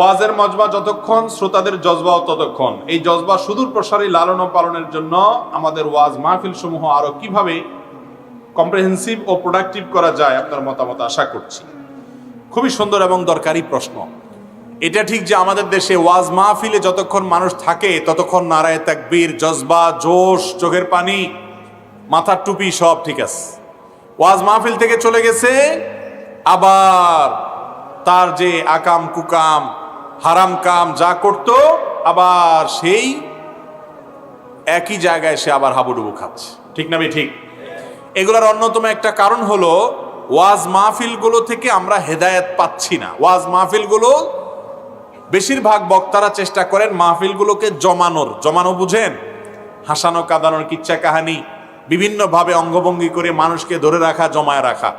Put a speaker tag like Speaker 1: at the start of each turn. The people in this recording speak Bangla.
Speaker 1: ওয়াজের মজবা যতক্ষণ, শ্রোতাদের জজবাও ততক্ষণ। এই জজবা সুদূর প্রসারী লালন পালনের জন্য আমাদের ওয়াজ মাহফিল সমূহ আরও কীভাবে কম্প্রিহেন্সিভ ও প্রোডাক্টিভ করা যায় আপনার মতামত আশা করছি। খুবই সুন্দর এবং দরকারি প্রশ্ন। এটা ঠিক যে আমাদের দেশে ওয়াজ মাহফিলে যতক্ষণ মানুষ থাকে, ততক্ষণ নারায় তাকবীর, জজবা, জোশ, চোখের পানি, মাথার টুপি সব ঠিক আছে। ওয়াজ মাহফিল থেকে চলে গেছে, আবার তার যে আকাম কুকাম হারাম কাম যা করত, আবার সেই একই জায়গায় সে আবার হাবুডুবু খাচ্ছে। ঠিক না ঠিক। এগুলোর অন্যতম একটা কারণ হলো, ওয়াজ মাহফিলগুলো থেকে আমরা হেদায়েত পাচ্ছি না। ওয়াজ মাহফিলগুলো বেশিরভাগ বক্তারা চেষ্টা করেন মাহফিলগুলোকে জমানোর। জমানো বুঝেন? হাসানো কাঁদানোর কিচ্ছা কাহানি। বিভিন্নভাবে অঙ্গভঙ্গি করে মানুষকে ধরে রাখা, জমায় রাখা।